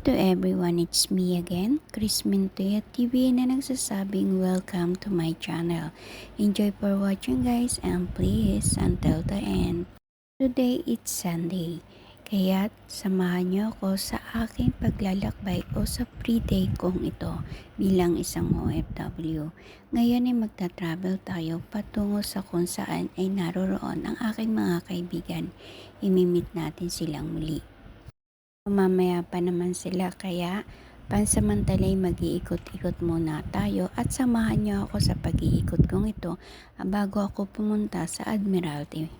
to everyone, it's me again, Chris Mintoya TV na nagsasabing welcome to my channel. Enjoy for watching guys and please until the end. Today it's Sunday, kaya samahan niyo ako sa aking paglalakbay o sa free day kong ito bilang isang OFW. Ngayon ay magta-travel tayo patungo sa kung saan ay naroroon ang aking mga kaibigan. Imimit natin silang muli. Mamaya pa naman sila kaya pansamantalay mag-iikot-ikot muna tayo at samahan niyo ako sa pag-iikot kong ito bago ako pumunta sa Admiralty.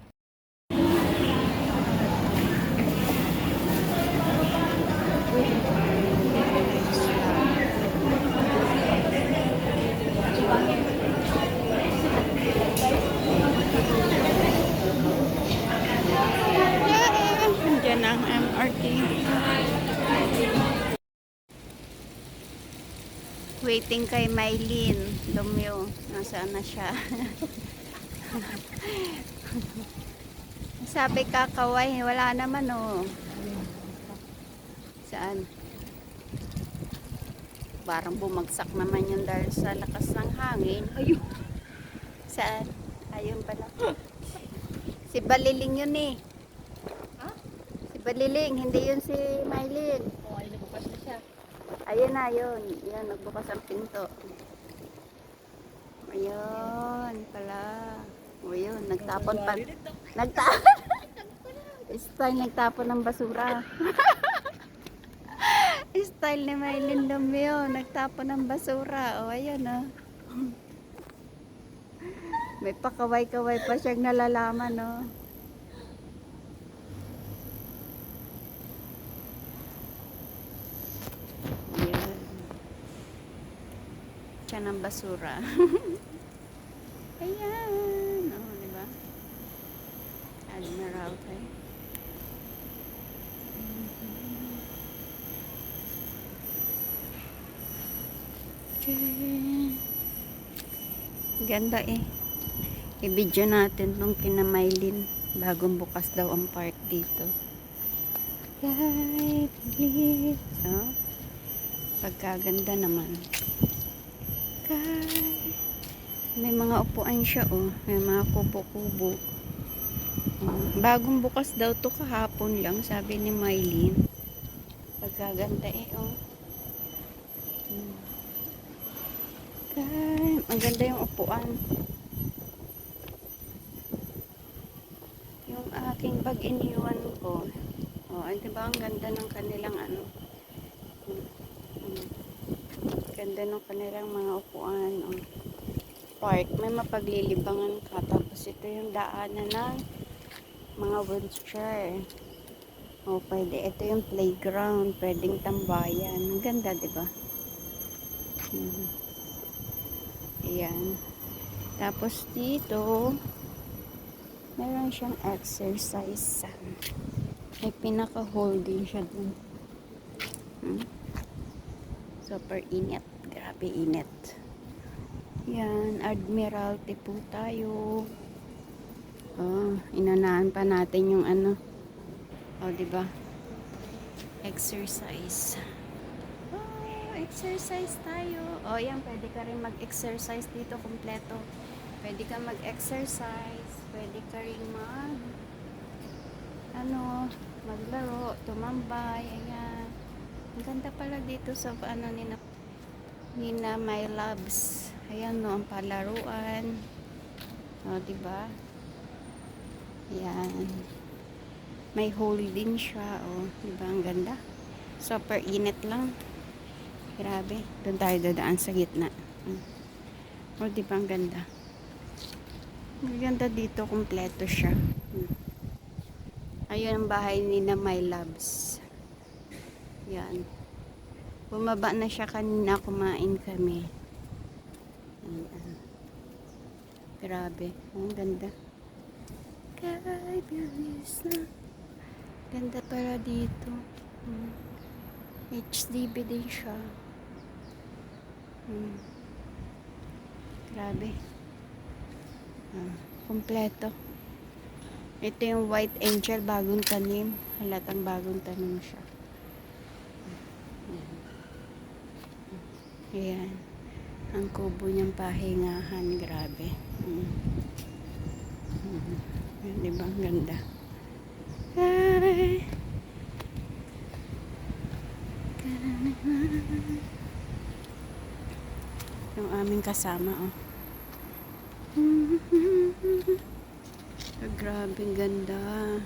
Waiting kay Maylin. Lumyo. Nasaan na siya? Sabi kakaway. Wala naman oh. Saan? Parang bumagsak naman yun dahil sa lakas ng hangin. Ayun. Saan? Ayun pala. Si Baliling yun eh. Si Baliling, hindi yun si Maylin. Oh, ay nabukas na siya. Ayun na, yun. Yan, nagbukas ang pinto. Ayun, pala. O yun, nagtapon pa. Nagtapon. Style nagtapon ng basura. Style ni Maylin Lumio, nagtapon ng basura. O, ayun o. May pakaway-kaway pa siyang nalalaman, no? Ayan. Siya ng basura. Ayan. Oh, di ba? Admiral kay. Okay. Ganda eh. I-video natin tong kinamaylin. Bagong bukas daw ang park dito. Light, please. Oh. Pagkaganda naman. Kay. May mga upuan siya oh. May mga kubo-kubo. Oh. Bagong bukas daw to kahapon lang, sabi ni Mylene. Pagkaganda eh oh. Hmm. Kay. Maganda yung upuan. Yung aking bag iniwan ko. Oh, ay, diba ang ganda ng kanilang ano. Hmm. Hmm. Ganda ng kanilang mga upuan. Oh. Park. May mapaglilibangan ka. Tapos ito yung daanan ng mga wheelchair. Oh, pwede. Ito yung playground. Pwedeng tambayan. Ang ganda, diba? Hmm. Ayan. Tapos dito, meron siyang exercise. May pinaka-holding siya dun. Hmm? Super init. Grabe init. Yan, Admiralty po tayo. Oh, inanahan pa natin yung ano. Oh, di ba? Exercise. Oh, exercise tayo. Oh, yan, pwede ka rin mag-exercise dito kompleto. Pwede ka mag-exercise. Pwede ka rin mag ano, maglaro, tumambay, ayan. Ang ganda pala dito sa ano nina nina my loves. Ayan no, ang palaruan. O, di ba? Ayan. May holding siya, o. Di ba? Ang ganda. Super init lang. Grabe. Doon tayo dadaan sa gitna. O, di ba? Ang ganda. Ang ganda dito. Kompleto siya. Hmm. Ayun ang bahay ni na my loves. Yan. Bumaba na siya kanina. Kumain kami. Ayan. Grabe. Ang ganda. Bilis na. Ganda pala dito. Hmm. HDB din siya. Hmm. Grabe. Ah, kompleto. Ito yung white angel, bagong tanim. Halatang bagong tanim siya. Ayan. Ang kubo niyang pahingahan. Grabe. Mm. Mm. Di ba? Ang ganda. Ay. Yung aming kasama, oh. Ah, grabe, ganda.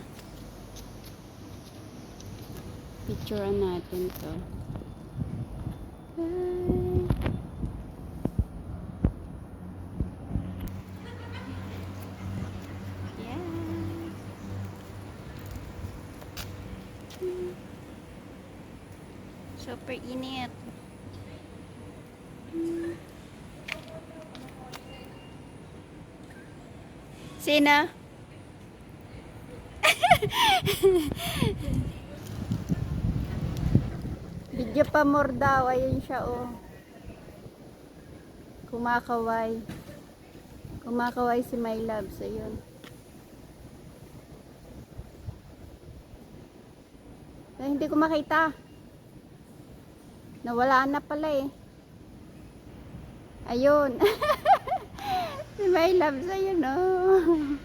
Picturean natin to. Ay. Yeah. Hmm. Super init. Sina? Video pa more daw. Ayun siya, oh. Kumakaway. Kumakaway si My Loves. Ayun. Ay, hindi ko makita. Nawala na pala eh. Ayun. si My Loves. Ayun, oh.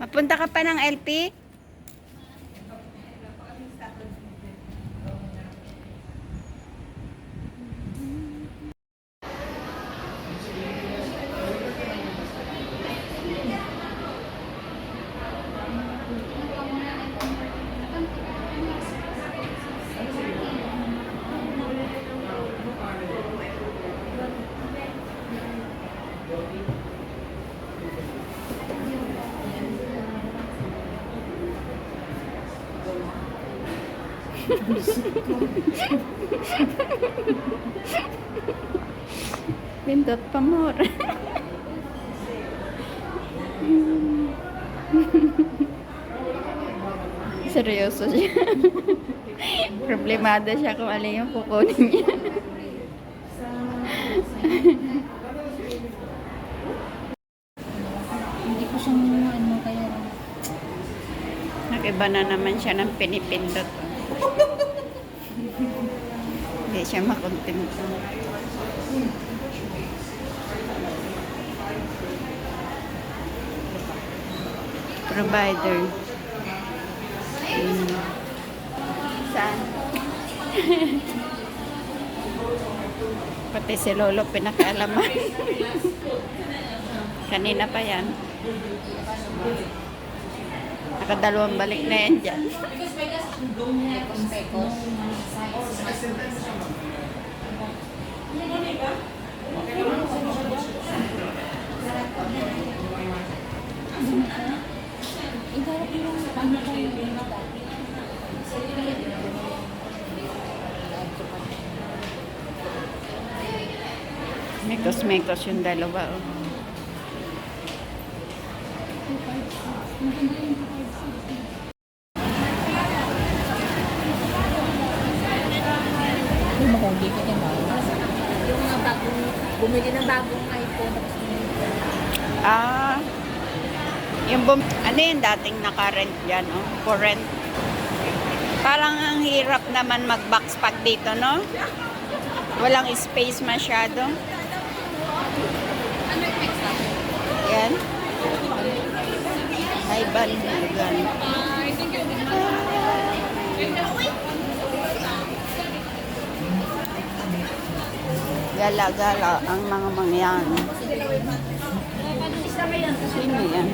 Mapunta ka pa ng LP? Pindot pa more. Seryoso siya. Problemado siya kung alin yung kukunin niya. Hindi ko siyang ano kaya Nakiba na naman siya ng pinipindot. Hindi siya makontento. Provider. Hmm. Saan? Pati si Lolo pinakaalaman. Kanina pa yan. Nakadalawang balik na yan dyan. Mekos-mekos yung dalawa. Oh. Yung mga bagong, bumili ng bagong iPhone. Ah, yung bum ano yung dating naka-rent dyan, oh? For rent. Parang ang hirap naman mag-box pag dito, no? Walang space masyado. Ano yung extra? Yan. Think yun. Gala-gala ang mga mangyan. Sino yan?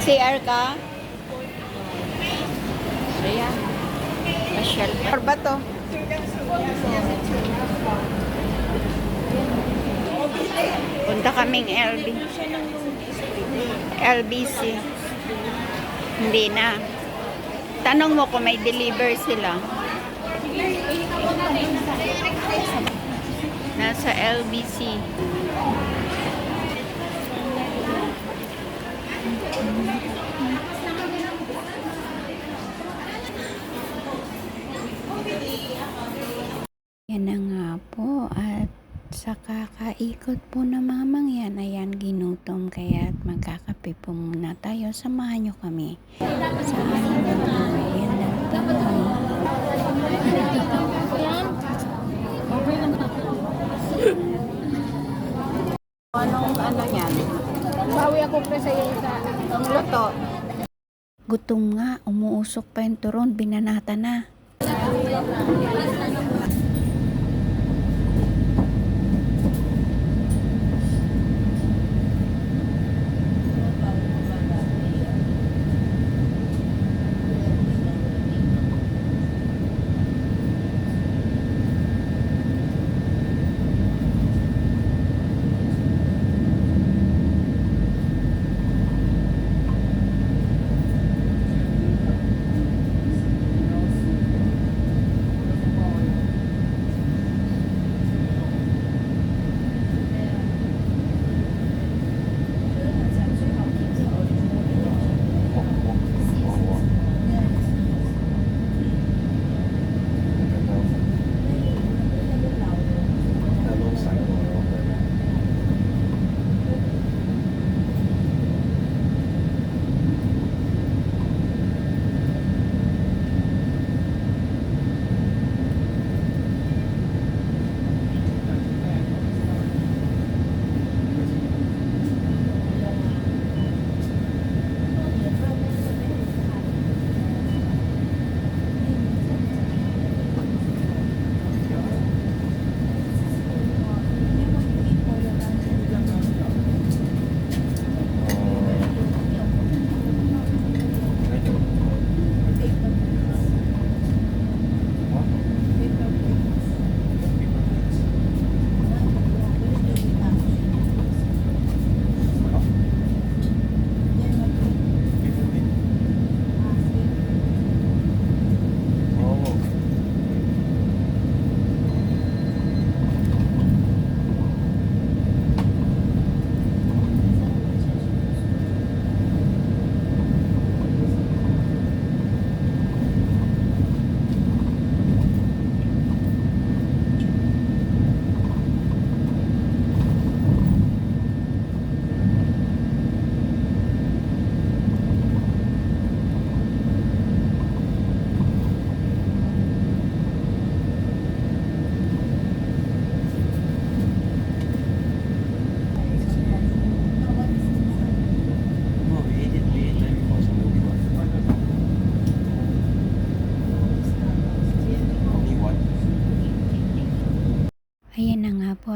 CR ka? Ayan. Pa. Or ba? Punta kaming LB. LBC. Hindi na. Tanong mo kung may deliver sila. sa LBC. Yan na nga po at sa kakaikot po na mamang yan, ayan ginutom kaya magkakape po muna tayo. Samahan nyo kami sa aming bayan ng Pinoy. Anong ano yan? Bawi ako pre sa iyo sa. Gutom nga, umuusok pa yung turon, binanata na.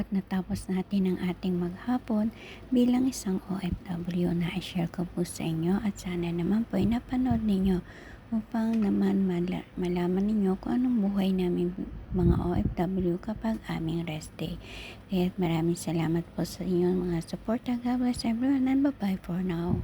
At natapos natin ang ating maghapon bilang isang OFW na i-share ko po sa inyo at sana naman po ay napanood ninyo upang naman mala- malaman ninyo kung anong buhay namin mga OFW kapag aming rest day. Kaya maraming salamat po sa inyo mga support. God bless everyone and bye-bye for now.